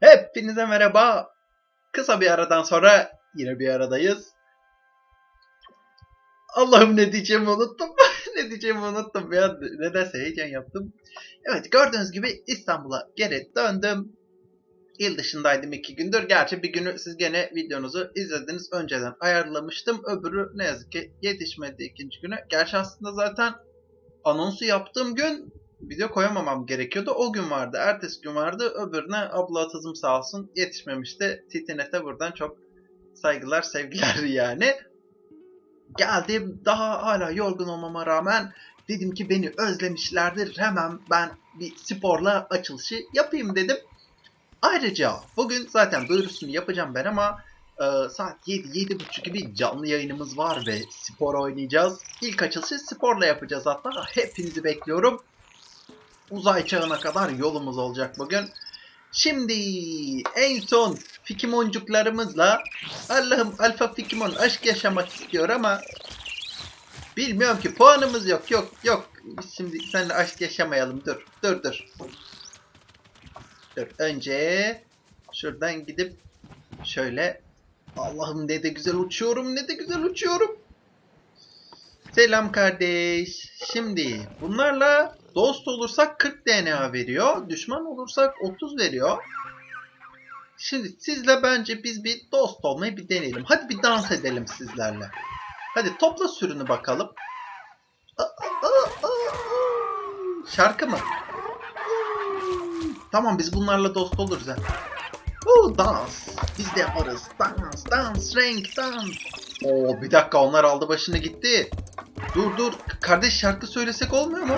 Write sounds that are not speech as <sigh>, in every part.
Hepinize merhaba. Kısa bir aradan sonra yine bir aradayız. Allah'ım ne diyeceğimi unuttum. <laughs> ne diyeceğimi unuttum ya. Nedense heyecan yaptım. Evet gördüğünüz gibi İstanbul'a geri döndüm. İl dışındaydım iki gündür. Gerçi bir günü siz gene videonuzu izlediniz. Önceden ayarlamıştım. Öbürü ne yazık ki yetişmedi ikinci güne. Gerçi aslında zaten anonsu yaptığım gün video koyamamam gerekiyordu. O gün vardı. Ertesi gün vardı. Öbürüne abla atızım sağ olsun yetişmemişti. Titinet'e buradan çok saygılar sevgiler <laughs> yani. Geldim daha hala yorgun olmama rağmen dedim ki beni özlemişlerdir. Hemen ben bir sporla açılışı yapayım dedim. Ayrıca bugün zaten duyurusunu yapacağım ben ama e, saat 7-7.30 gibi canlı yayınımız var ve spor oynayacağız. İlk açılışı sporla yapacağız hatta. Hepinizi bekliyorum. Uzay çağına kadar yolumuz olacak bugün. Şimdi en son fikimoncuklarımızla Allah'ım alfa fikimon aşk yaşamak istiyor ama bilmiyorum ki puanımız yok yok yok. Biz şimdi seninle aşk yaşamayalım dur dur dur. Dur önce şuradan gidip şöyle Allah'ım ne de güzel uçuyorum ne de güzel uçuyorum. Selam kardeş. Şimdi bunlarla dost olursak 40 DNA veriyor. Düşman olursak 30 veriyor. Şimdi sizle bence biz bir dost olmayı bir deneyelim. Hadi bir dans edelim sizlerle. Hadi topla sürünü bakalım. Şarkı mı? Tamam biz bunlarla dost oluruz ha. Oo, dans. Biz de yaparız. Dans, dans, renk, dans. Oo bir dakika onlar aldı başını gitti. Dur dur. Kardeş şarkı söylesek olmuyor mu?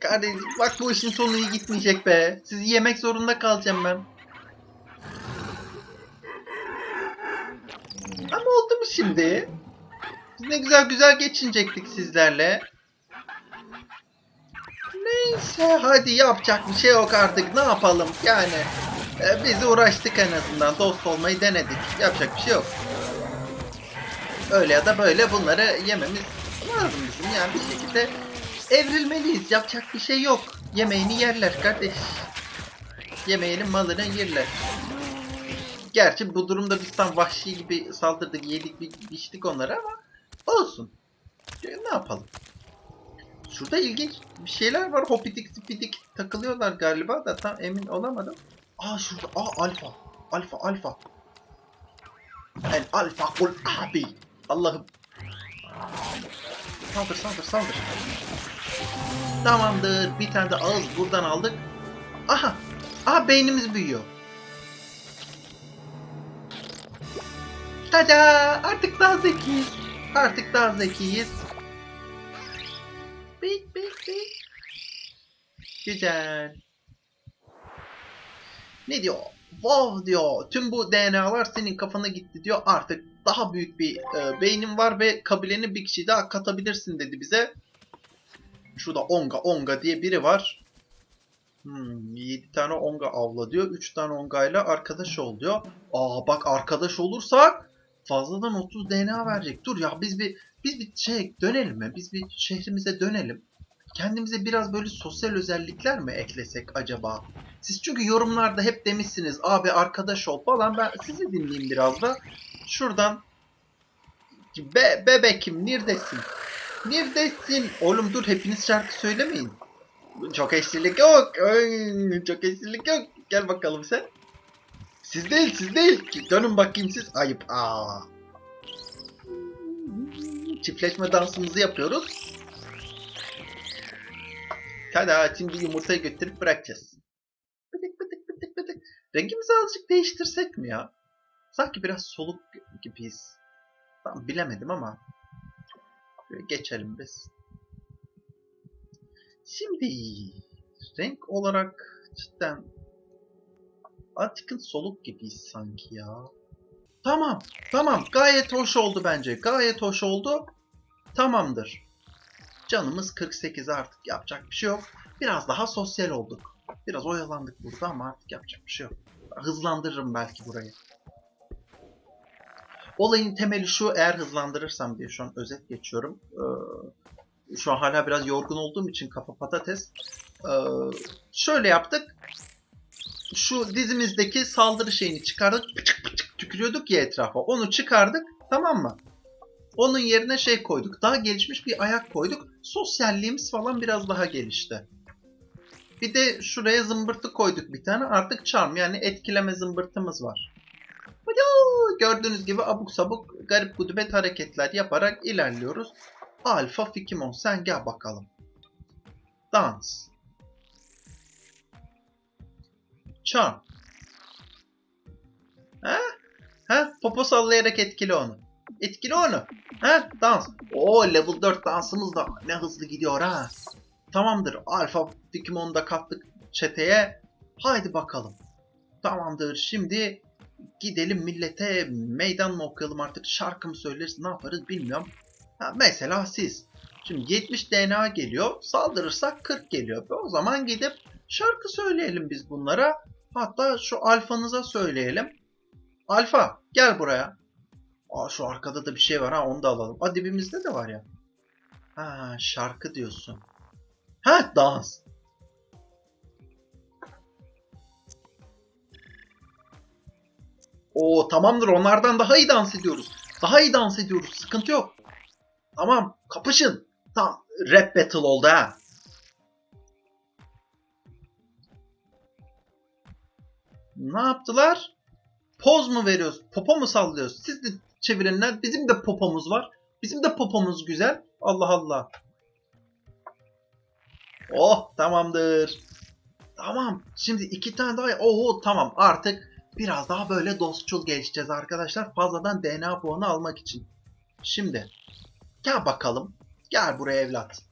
Kardeş bak bu işin sonu iyi gitmeyecek be. Sizi yemek zorunda kalacağım ben. Ama oldu mu şimdi? Biz ne güzel güzel geçinecektik sizlerle. Neyse hadi yapacak bir şey yok artık ne yapalım yani. e, biz uğraştık en azından dost olmayı denedik. Yapacak bir şey yok. Öyle ya da böyle bunları yememiz lazım bizim yani bir şekilde evrilmeliyiz. Yapacak bir şey yok. Yemeğini yerler kardeş. Yemeğinin malını yerler. Gerçi bu durumda biz tam vahşi gibi saldırdık, yedik, bi- biçtik onları ama olsun. Ya Ne yapalım? Şurada ilginç bir şeyler var. Hopidik spidik takılıyorlar galiba da tam emin olamadım. Aa şurada. Aa alfa. Alfa alfa. El alfa ul abi. Allah'ım. Saldır saldır saldır. Tamamdır. Bir tane de ağız buradan aldık. Aha. Aha beynimiz büyüyor. Tada! Artık daha zekiyiz. Artık daha zekiyiz. Bik bik bik. Güzel. Ne diyor? Wow diyor. Tüm bu DNA'lar senin kafana gitti diyor. Artık daha büyük bir e, beynin var ve kabileni bir kişi daha katabilirsin dedi bize. Şurada Onga Onga diye biri var. Hmm, 7 tane Onga avla diyor. 3 tane Onga ile arkadaş ol diyor. Aa bak arkadaş olursak fazladan 30 DNA verecek. Dur ya biz bir biz bir şey dönelim mi? Biz bir şehrimize dönelim. Kendimize biraz böyle sosyal özellikler mi eklesek acaba? Siz çünkü yorumlarda hep demişsiniz abi arkadaş ol falan. Ben sizi dinleyeyim biraz da. Şuradan Be bebekim neredesin? Neredesin? Oğlum dur hepiniz şarkı söylemeyin. Çok eşlilik yok. Çok eşlilik yok. Gel bakalım sen. Siz değil siz değil. Dönün bakayım siz. Ayıp. Aa. Çiftleşme dansımızı yapıyoruz. Tada şimdi yumurtayı götürüp bırakacağız. Bıdık bıdık bıdık bıdık. Rengimizi azıcık değiştirsek mi ya? Sanki biraz soluk gibiyiz. Tam bilemedim ama. Şöyle geçelim biz. Şimdi renk olarak cidden Attic'in soluk gibiyiz sanki ya. Tamam, tamam. Gayet hoş oldu bence. Gayet hoş oldu. Tamamdır. Canımız 48 artık yapacak bir şey yok. Biraz daha sosyal olduk. Biraz oyalandık burada ama artık yapacak bir şey yok. Hızlandırırım belki burayı. Olayın temeli şu eğer hızlandırırsam diye şu an özet geçiyorum. Ee, şu an hala biraz yorgun olduğum için kafa patates. Ee, şöyle yaptık. şu dizimizdeki saldırı şeyini çıkardık. Pıçık pıçık tükürüyorduk ya etrafa. Onu çıkardık. Tamam mı? Onun yerine şey koyduk. Daha gelişmiş bir ayak koyduk. Sosyalliğimiz falan biraz daha gelişti. Bir de şuraya zımbırtı koyduk bir tane. Artık charm yani etkileme zımbırtımız var. Gördüğünüz gibi abuk sabuk garip gudubet hareketler yaparak ilerliyoruz. Alfa Fikimon sen gel bakalım. Dans. Charm. Ha? Ha? Popo sallayarak etkili onu. Etkili onu. Ha? Dans. Oo level 4 dansımız da ne hızlı gidiyor ha. Tamamdır. Alfa Fikimon'u da kattık çeteye. Haydi bakalım. Tamamdır. Şimdi gidelim millete meydan mı okuyalım artık şarkı mı söyleriz ne yaparız bilmiyorum. Ha, mesela siz. Şimdi 70 DNA geliyor. Saldırırsak 40 geliyor. O zaman gidip şarkı söyleyelim biz bunlara. Hatta şu alfanıza söyleyelim. Alfa gel buraya. Aa şu arkada da bir şey var ha onu da alalım. Aa dibimizde de var ya. Ha şarkı diyorsun. Ha dans. Oo tamamdır onlardan daha iyi dans ediyoruz. Daha iyi dans ediyoruz. Sıkıntı yok. Tamam kapışın. Tam rap battle oldu ha. Ne yaptılar? Poz mu veriyoruz? Popo mu sallıyoruz? Siz de çevirin lan. Bizim de popomuz var. Bizim de popomuz güzel. Allah Allah. Oh tamamdır. Tamam. Şimdi iki tane daha. Oo tamam artık biraz daha böyle dostçul gelişeceğiz arkadaşlar. Fazladan DNA puanı almak için. Şimdi gel bakalım. Gel buraya evlat.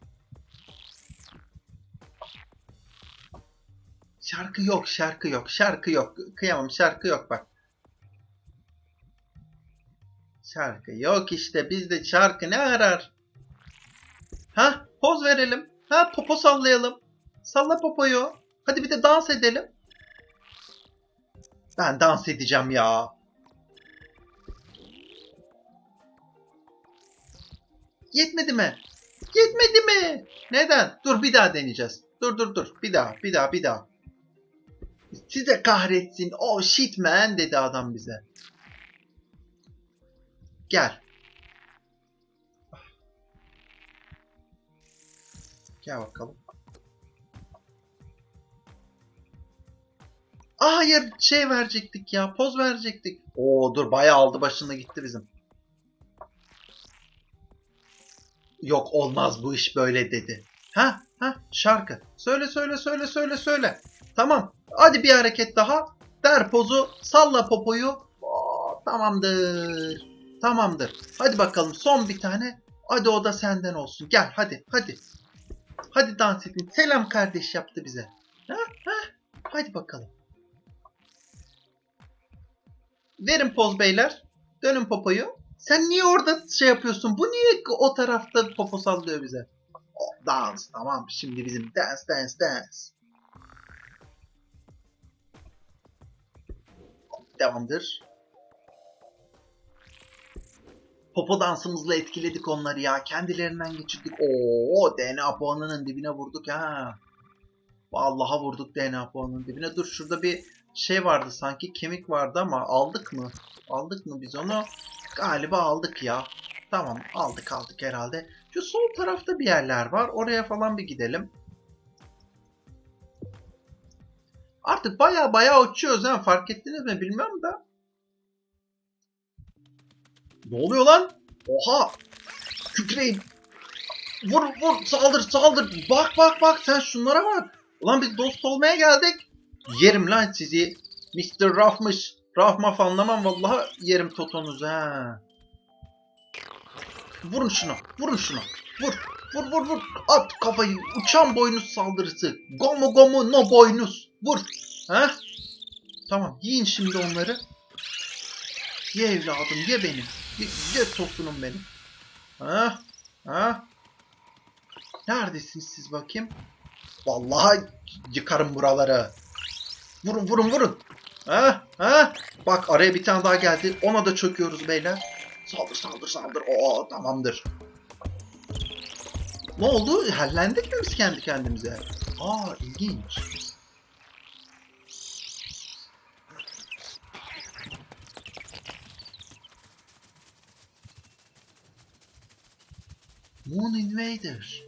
Şarkı yok, şarkı yok, şarkı yok. Kıyamam, şarkı yok bak. Şarkı yok işte. Bizde şarkı ne arar? Ha? Poz verelim. Ha? Popo sallayalım. Salla popoyu. Hadi bir de dans edelim. Ben dans edeceğim ya. Yetmedi mi? Yetmedi mi? Neden? Dur bir daha deneyeceğiz. Dur dur dur. Bir daha, bir daha, bir daha. Size kahretsin. Oh shit man dedi adam bize. Gel. Gel bakalım. Aa, hayır şey verecektik ya. Poz verecektik. Oo dur bayağı aldı başını gitti bizim. Yok olmaz bu iş böyle dedi. Ha ha şarkı. Söyle söyle söyle söyle söyle. Tamam. Hadi bir hareket daha. Der pozu. Salla popoyu. Oo, tamamdır. Tamamdır. Hadi bakalım son bir tane. Hadi o da senden olsun. Gel hadi hadi. Hadi dans edin. Selam kardeş yaptı bize. Ha ha. Hadi bakalım. Verin poz beyler. Dönün popoyu. Sen niye orada şey yapıyorsun? Bu niye o tarafta popo sallıyor bize? Oh, dans tamam. Şimdi bizim dance dance dance. Devamdır. Popo dansımızla etkiledik onları ya. Kendilerinden geçirdik. Oo DNA puanının dibine vurduk ha. Vallahi vurduk DNA puanının dibine. Dur şurada bir şey vardı sanki kemik vardı ama aldık mı? Aldık mı biz onu? Galiba aldık ya. Tamam aldık aldık herhalde. Şu sol tarafta bir yerler var. Oraya falan bir gidelim. Artık baya baya uçuyoruz ha. Fark ettiniz mi bilmiyorum da. Ne oluyor lan? Oha! Kükreyin. Vur vur saldır saldır. Bak bak bak sen şunlara bak. Ulan biz dost olmaya geldik. Yerim lan sizi. Mr. Rahmış. Rahmaf anlamam vallahi yerim totonuzu ha. Vurun şuna. Vurun şuna. Vur. Vur vur vur. At kafayı. Uçan boynuz saldırısı. Gomu gomu no boynuz. Vur. Ha? Tamam. Yiyin şimdi onları. Ye evladım ye benim. Ye, ye tosunum benim. Ha? Ha? Neredesiniz siz bakayım? Vallahi yıkarım buraları. Vurun vurun vurun. Ha ha. Bak araya bir tane daha geldi. Ona da çöküyoruz beyler. Saldır saldır saldır. Oo tamamdır. Ne oldu? Hallendik mi biz kendi kendimize? Aa ilginç. Moon Invader.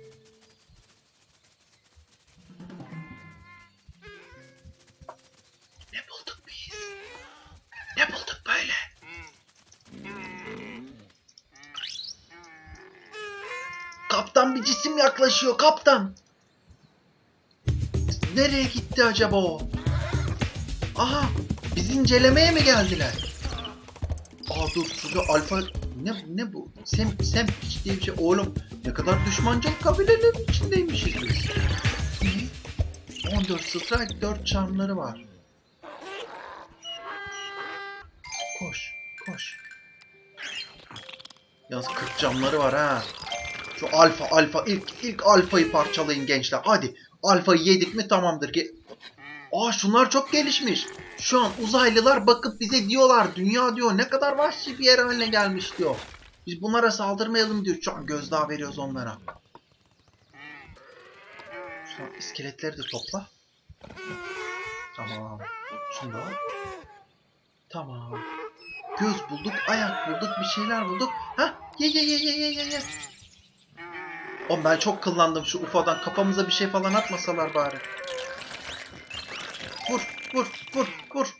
Yaklaşıyor kaptan. Nereye gitti acaba o? Aha bizi incelemeye mi geldiler? Aa dur şurada alfa ne ne bu? Sem sem diye bir şey. Oğlum ne kadar düşmancıl kabilelerin içindeymişiz biz. Ne? 14 strike 4 charmları var. Koş koş. Yalnız 40 camları var ha. Şu alfa alfa ilk ilk alfayı parçalayın gençler. Hadi alfayı yedik mi tamamdır ki. Aa şunlar çok gelişmiş. Şu an uzaylılar bakıp bize diyorlar dünya diyor ne kadar vahşi bir yer haline gelmiş diyor. Biz bunlara saldırmayalım diyor. Şu an gözdağı veriyoruz onlara. Şu an iskeletleri de topla. Tamam. Şunu. Tamam. Göz bulduk, ayak bulduk, bir şeyler bulduk. Ha? Ye ye ye ye ye ye ye. Oğlum ben çok kıllandım şu UFO'dan. Kafamıza bir şey falan atmasalar bari. Vur, vur, vur, vur.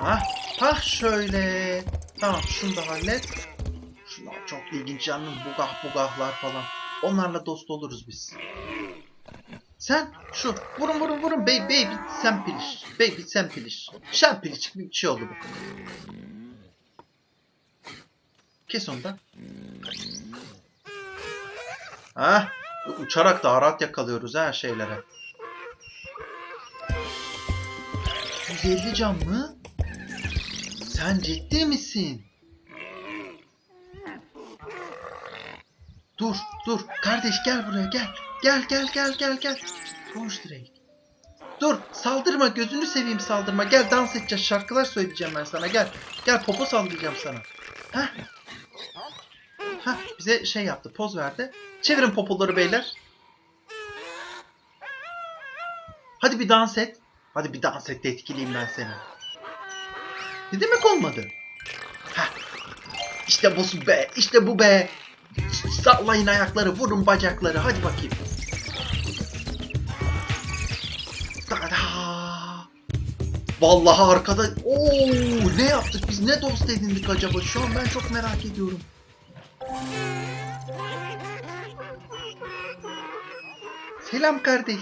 Ha, ha şöyle. Tamam, şunu da hallet. Şunlar çok ilginç yalnız bugah bugahlar falan. Onlarla dost oluruz biz. Sen şu vurun vurun vurun baby baby sen piliş. Baby sen piliş. Şen piliç bir şey oldu bu. Kes onu. Ha? Uçarak daha rahat yakalıyoruz ha şeylere. 150 can mı? Sen ciddi misin? Dur, dur. Kardeş gel buraya gel. Gel gel gel gel gel. Koş direkt. Dur saldırma gözünü seveyim saldırma. Gel dans edeceğiz şarkılar söyleyeceğim ben sana gel. Gel popo sallayacağım sana. Heh. Heh bize şey yaptı poz verdi. Çevirin popoları beyler. Hadi bir dans et. Hadi bir dans et de etkileyeyim ben seni. Ne demek olmadı? Heh. İşte bu be. işte bu be. Sallayın ayakları, vurun bacakları. Hadi bakayım. Tada! Vallahi arkada... Oo, ne yaptık biz? Ne dost edindik acaba? Şu an ben çok merak ediyorum. Selam kardeş.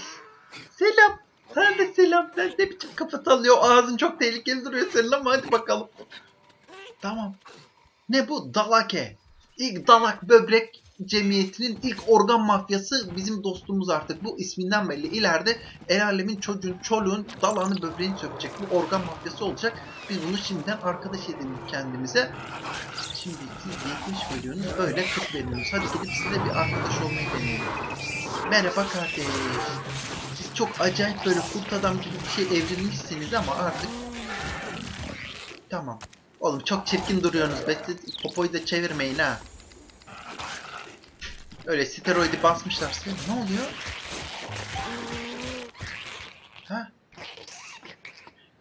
Selam. Sen de selam. Sen ne biçim kafa sallıyor? Ağzın çok tehlikeli duruyor senin ama hadi bakalım. Tamam. Ne bu? Dalake. İlk dalak böbrek cemiyetinin ilk organ mafyası bizim dostumuz artık. Bu isminden belli. İleride el alemin çocuğun, çoluğun dalağını böbreğini sökecek. Bu organ mafyası olacak. Biz bunu şimdiden arkadaş edindik kendimize. Şimdi siz 70 veriyorsunuz. Böyle 40 veriyorsunuz. Hadi gidip size bir arkadaş olmayı deneyelim. Merhaba kardeş. Siz çok acayip böyle kurt adam gibi bir şey evrilmişsiniz ama artık... Tamam. Oğlum çok çirkin duruyorsunuz be. Siz Popoyu da çevirmeyin ha. Öyle steroidi basmışlar size. Ne oluyor? Ha?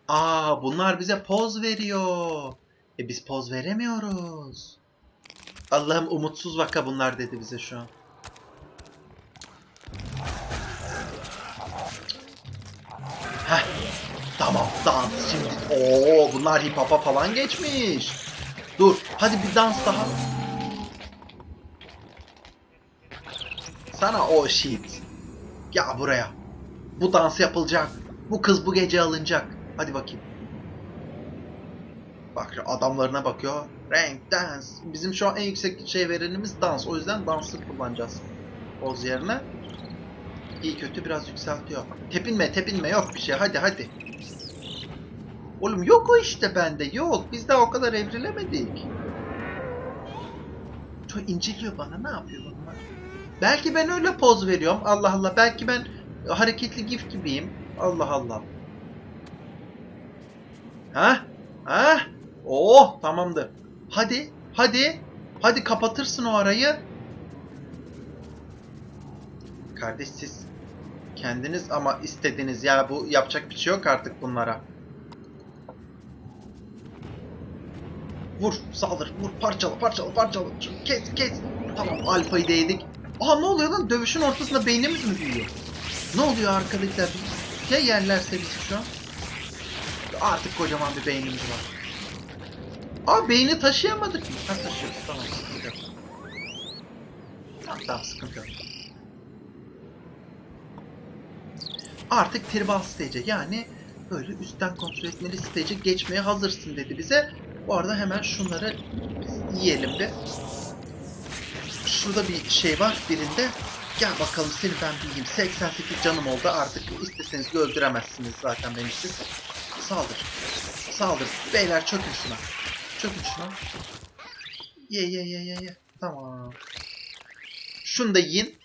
Aa bunlar bize poz veriyor. E biz poz veremiyoruz. Allah'ım umutsuz vaka bunlar dedi bize şu an. Heh. Tamam dans şimdi. Oo bunlar hip hop'a falan geçmiş. Dur hadi bir dans daha. Sana o shit. Ya buraya. Bu dans yapılacak. Bu kız bu gece alınacak. Hadi bakayım. Bak adamlarına bakıyor. Rank dance. Bizim şu an en yüksek şey verenimiz dans. O yüzden dansı kullanacağız. Poz yerine. İyi kötü biraz yükseltiyor. Tepinme tepinme yok bir şey. Hadi hadi. Oğlum yok o işte bende. Yok. Biz daha o kadar evrilemedik. Çok inceliyor bana. Ne yapıyor bunlar? Belki ben öyle poz veriyorum. Allah Allah. Belki ben hareketli gif gibiyim. Allah Allah. Ha? Ha? Oh tamamdır. Hadi. Hadi. Hadi kapatırsın o arayı. Kardeş siz kendiniz ama istediniz ya bu yapacak bir şey yok artık bunlara. Vur, saldır, vur, parçala, parçala. Şu- Kes, kes. Tamam, alfayı da yedik. Aa ne oluyor lan? Dövüşün ortasında beynimiz mi büyüyor? Ne oluyor arkadakiler? Ya yerlerse bizi şu an? Artık kocaman bir beynimiz var. Aa beyni taşıyamadık. Ha taşıyoruz. Tamam sıkıntı yok. Tamam, tamam sıkıntı yok. Artık tribal stage'e yani böyle üstten kontrol etmeli stage'e geçmeye hazırsın dedi bize. Bu arada hemen şunları yiyelim bir. Şurada bir şey var birinde. Gel bakalım seni ben bir yiyeyim. 88 canım oldu artık isteseniz de öldüremezsiniz zaten beni siz. Saldır. Saldır. Beyler çökün şuna. Çökün şuna. Ye ye ye ye ye. Tamam. Şunu da yiyin.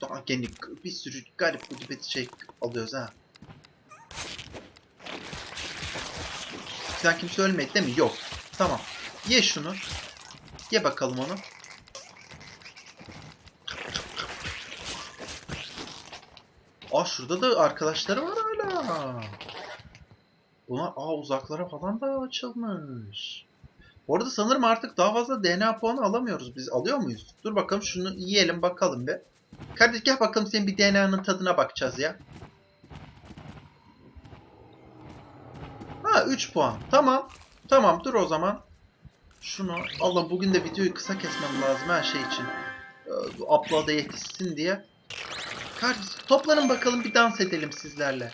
Daha gene bir sürü garip gibi şey alıyoruz ha. Sen kimse ölmedi değil mi? Yok. Tamam. Ye şunu. Ye bakalım onu. Aa şurada da arkadaşları var hala. Bunlar aa uzaklara falan da açılmış. Bu arada sanırım artık daha fazla DNA puanı alamıyoruz. Biz alıyor muyuz? Dur bakalım şunu yiyelim bakalım bir. Kardeş gel bakalım senin bir DNA'nın tadına bakacağız ya. Ha 3 puan. Tamam. Tamam dur o zaman. Şunu Allah bugün de videoyu kısa kesmem lazım her şey için. Ee, Upload'a yetişsin diye. Kardeş toplanın bakalım bir dans edelim sizlerle.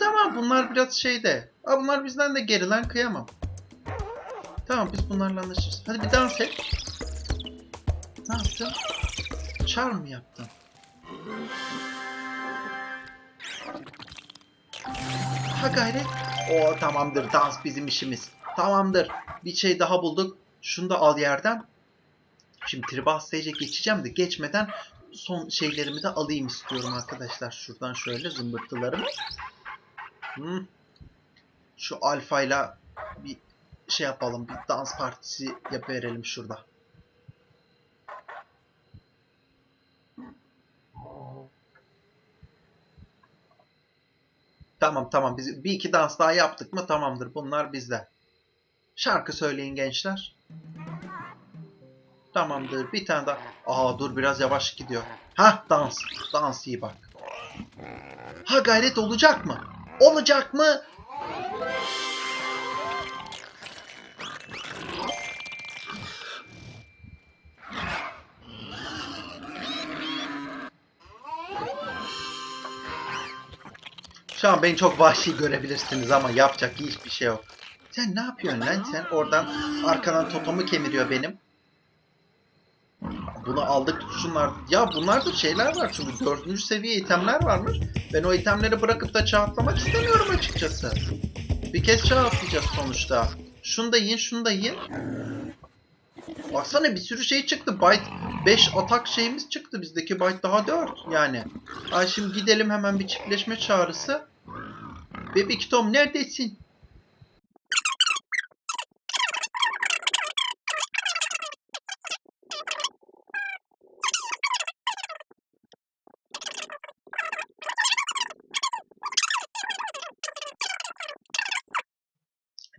Tamam bunlar biraz şeyde. Aa, bunlar bizden de geri lan kıyamam. Tamam biz bunlarla anlaşırız. Hadi bir dans et. Ne yaptın? Çar mı yaptın? Ha gayret. O tamamdır dans bizim işimiz. Tamamdır. Bir şey daha bulduk. Şunu da al yerden. Şimdi tribal stage'e geçeceğim de geçmeden son şeylerimi de alayım istiyorum arkadaşlar. Şuradan şöyle zımbırtılarımı. Hmm. Şu alfayla bir şey yapalım. Bir dans partisi yapıverelim şurada. Tamam tamam biz bir iki dans daha yaptık mı tamamdır bunlar bizde. Şarkı söyleyin gençler. Tamamdır bir tane daha. Aa dur biraz yavaş gidiyor. Ha dans. Dans iyi bak. Ha gayret olacak mı? Olacak mı? Şu an beni çok vahşi görebilirsiniz ama yapacak hiçbir şey yok. Sen ne yapıyorsun lan? Sen oradan arkadan totomu kemiriyor benim. Bunu aldık şunlar. Ya bunlarda şeyler var çünkü dördüncü seviye itemler varmış. Ben o itemleri bırakıp da çağ atlamak istemiyorum açıkçası. Bir kez çağ atlayacağız sonuçta. Şunu da yiyin, şunu da yiyin. Baksana bir sürü şey çıktı. Byte 5 atak şeyimiz çıktı. Bizdeki byte daha 4 yani. Ay şimdi gidelim hemen bir çiftleşme çağrısı. Bebek Tom neredesin?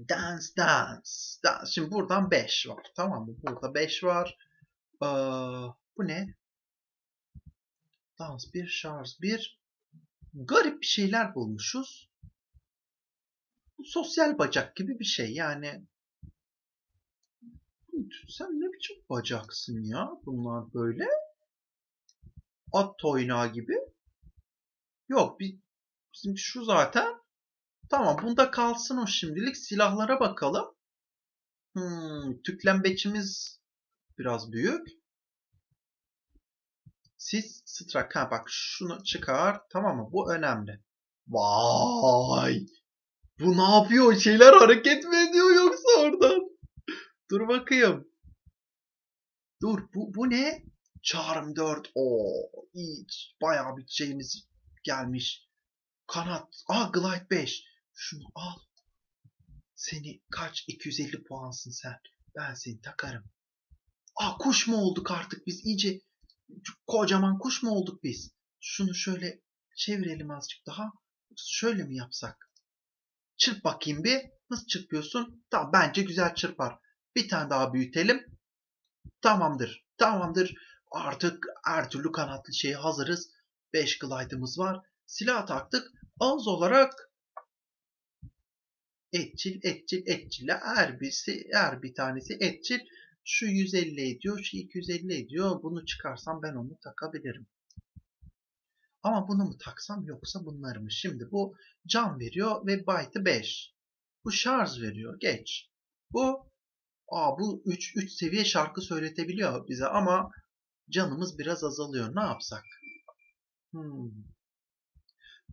Dance dance. dance. Şimdi buradan 5 var. Tamam mı? Burada 5 var. Ee, bu ne? Dans 1, şarj 1. Garip bir şeyler bulmuşuz. Bu sosyal bacak gibi bir şey. Yani sen ne biçim bacaksın ya? Bunlar böyle. At toynağı gibi. Yok bir, bizim şu zaten. Tamam bunda kalsın o şimdilik. Silahlara bakalım. Hmm, tüklembeçimiz biraz büyük. Siz strak. Ha bak şunu çıkar. Tamam mı? Bu önemli. Vay! Bu ne yapıyor? Şeyler hareket mi ediyor yoksa oradan? Dur bakayım. Dur bu, bu ne? Charm 4. Oo, iyi. Bayağı bir şeyimiz gelmiş. Kanat. Aa Glide 5. Şunu al. Seni kaç? 250 puansın sen. Ben seni takarım. Aa kuş mu olduk artık biz? iyice kocaman kuş mu olduk biz? Şunu şöyle çevirelim azıcık daha. Şöyle mi yapsak? Çırp bakayım bir. Nasıl çırpıyorsun? Tamam bence güzel çırpar. Bir tane daha büyütelim. Tamamdır. Tamamdır. Artık her türlü kanatlı şeye hazırız. 5 glide'ımız var. Silah taktık. Ağız olarak etçil, etçil, etçil. Her birisi, her bir tanesi etçil. Şu 150 ediyor, şu 250 ediyor. Bunu çıkarsam ben onu takabilirim. Ama bunu mu taksam yoksa bunları mı? Şimdi bu can veriyor ve byte'ı 5. Bu şarj veriyor. Geç. Bu aa bu 3 3 seviye şarkı söyletebiliyor bize ama canımız biraz azalıyor. Ne yapsak? Hmm.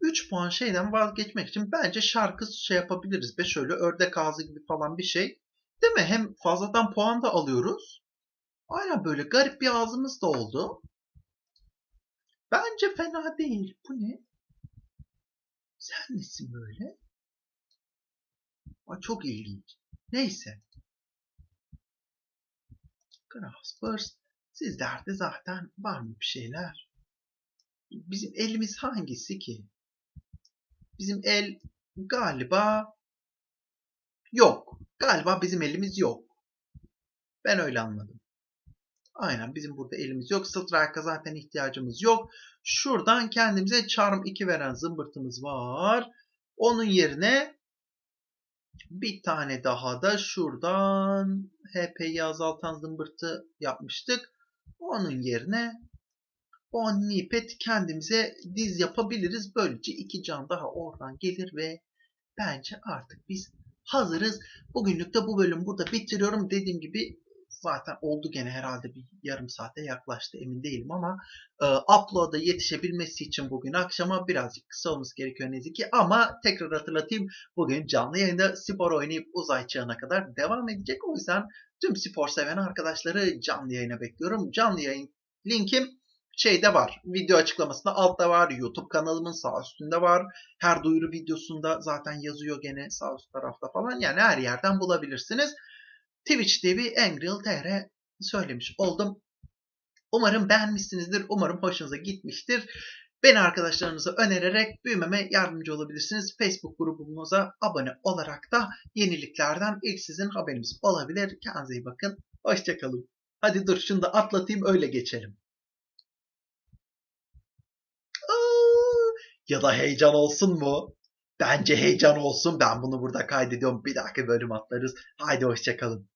3 puan şeyden vazgeçmek için bence şarkı şey yapabiliriz. Be şöyle ördek ağzı gibi falan bir şey. Değil mi? Hem fazladan puan da alıyoruz. Aynen böyle garip bir ağzımız da oldu. Bence fena değil. Bu ne? Sen nesin böyle? Aa, çok ilginç. Neyse. Graspers. Sizlerde zaten var mı bir şeyler? Bizim elimiz hangisi ki? Bizim el galiba yok. Galiba bizim elimiz yok. Ben öyle anladım. Aynen bizim burada elimiz yok. Strike'a zaten ihtiyacımız yok. Şuradan kendimize Charm 2 veren zımbırtımız var. Onun yerine bir tane daha da şuradan HP'yi azaltan zımbırtı yapmıştık. Onun yerine o nipet kendimize diz yapabiliriz. Böylece iki can daha oradan gelir ve bence artık biz hazırız. Bugünlük de bu bölüm burada bitiriyorum. Dediğim gibi zaten oldu gene herhalde bir yarım saate yaklaştı emin değilim ama e, upload'a yetişebilmesi için bugün akşama birazcık kısa olması gerekiyor ne ki ama tekrar hatırlatayım bugün canlı yayında spor oynayıp uzay çağına kadar devam edecek. O yüzden tüm spor seven arkadaşları canlı yayına bekliyorum. Canlı yayın linkim şeyde var. Video açıklamasında altta var. YouTube kanalımın sağ üstünde var. Her duyuru videosunda zaten yazıyor gene sağ üst tarafta falan. Yani her yerden bulabilirsiniz. Twitch TV Angryl TR söylemiş oldum. Umarım beğenmişsinizdir. Umarım hoşunuza gitmiştir. Beni arkadaşlarınıza önererek büyümeme yardımcı olabilirsiniz. Facebook grubumuza abone olarak da yeniliklerden ilk sizin haberiniz olabilir. Kendinize iyi bakın. Hoşçakalın. Hadi dur şunu da atlatayım öyle geçelim. Ya da heyecan olsun mu? Bence heyecan olsun. Ben bunu burada kaydediyorum. Bir dahaki bölüm atlarız. Haydi hoşçakalın.